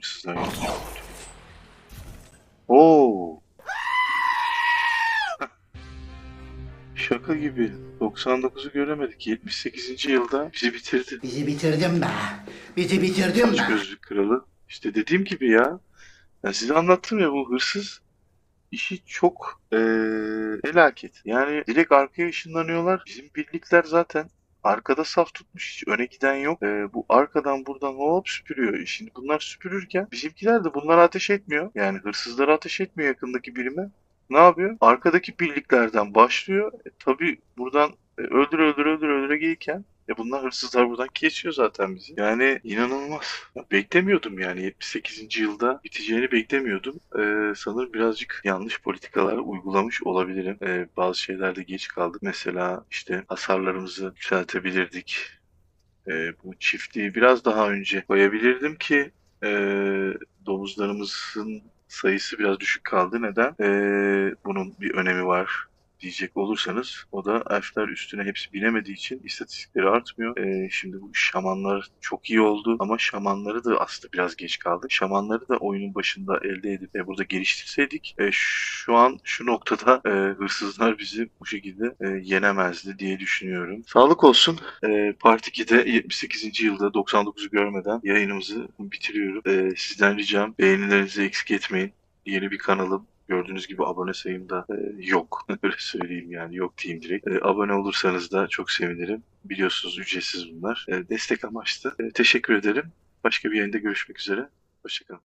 geldi. Oo. Şaka gibi. 99'u göremedik. 78. yılda bizi bitirdi. Bizi bitirdin be. Bizi bitirdin Aç be. gözlük kralı. İşte dediğim gibi ya. Ben size anlattım ya bu hırsız işi çok eee felaket. Yani direkt arkaya ışınlanıyorlar. Bizim birlikler zaten arkada saf tutmuş. Hiç öne giden yok. Eee, bu arkadan buradan hop süpürüyor. Şimdi bunlar süpürürken bizimkiler de bunlara ateş etmiyor. Yani hırsızlara ateş etmiyor yakındaki birime. Ne yapıyor? Arkadaki birliklerden başlıyor. E, tabii buradan e, öldür öldür öldür öldüre gelirken e bunlar hırsızlar buradan kesiyor zaten bizi. Yani inanılmaz. Ya beklemiyordum yani 78. yılda biteceğini beklemiyordum. Ee, sanırım birazcık yanlış politikalar uygulamış olabilirim. Ee, bazı şeylerde geç kaldık. Mesela işte hasarlarımızı yükseltebilirdik. Ee, bu çiftliği biraz daha önce koyabilirdim ki e, domuzlarımızın sayısı biraz düşük kaldı. Neden? Ee, bunun bir önemi var diyecek olursanız o da elfler üstüne hepsi binemediği için istatistikleri artmıyor. Ee, şimdi bu şamanlar çok iyi oldu ama şamanları da aslında biraz geç kaldı. Şamanları da oyunun başında elde edip e, burada geliştirseydik e, şu an şu noktada e, hırsızlar bizi bu şekilde e, yenemezdi diye düşünüyorum. Sağlık olsun. E, Part 2'de 78. yılda 99'u görmeden yayınımızı bitiriyorum. E, sizden ricam beğenilerinizi eksik etmeyin. Yeni bir kanalım. Gördüğünüz gibi abone sayım da e, yok. Öyle söyleyeyim yani yok diyeyim direkt. E, abone olursanız da çok sevinirim. Biliyorsunuz ücretsiz bunlar. E, destek amaçlı. E, teşekkür ederim. Başka bir yayında görüşmek üzere. Hoşçakalın.